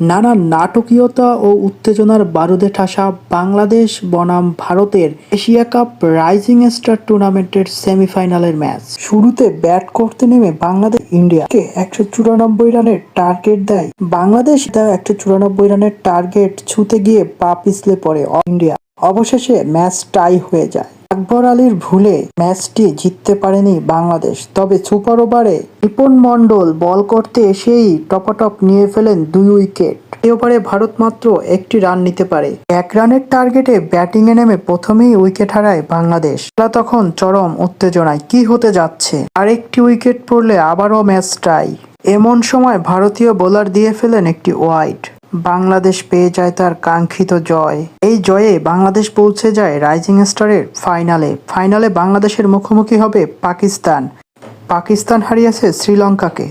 নানা নাটকীয়তা ও উত্তেজনার বারুদে ঠাসা বাংলাদেশ বনাম ভারতের এশিয়া কাপ রাইজিং স্টার টুর্নামেন্টের সেমিফাইনালের ম্যাচ। শুরুতে ব্যাট করতে নেমে বাংলাদেশ ইন্ডিয়াকে একশো চুরানব্বই রানের টার্গেট দেয়। বাংলাদেশ দেয় একশো চুরানব্বই রানের টার্গেট ছুতে গিয়ে পা পিছলে পড়ে ইন্ডিয়া। অবশেষে ম্যাচ টাই হয়ে যায়। আকবর আলীর ভুলে ম্যাচটি জিততে পারেনি বাংলাদেশ। তবে সুপার ওভারে রিপন মণ্ডল বল করতে এসেই টপাটপ নিয়ে ফেলেন দুই উইকেট। ওভারে ভারত মাত্র একটি রান নিতে পারে। এক রানের টার্গেটে ব্যাটিংয়ে নেমে প্রথমেই উইকেট হারায় বাংলাদেশ। খেলা তখন চরম উত্তেজনায়। কি হতে যাচ্ছে? আরেকটি উইকেট পড়লে আবারও ম্যাচ টাই। এমন সময় ভারতীয় বোলার দিয়ে ফেলেন একটি ওয়াইড। বাংলাদেশ পেয়ে যায় তার কাঙ্ক্ষিত জয়। এই জয়ে বাংলাদেশ পৌঁছে যায় রাইজিং স্টারের ফাইনালে ফাইনালে বাংলাদেশের মুখোমুখি হবে পাকিস্তান। পাকিস্তান হারিয়েছে শ্রীলঙ্কাকে।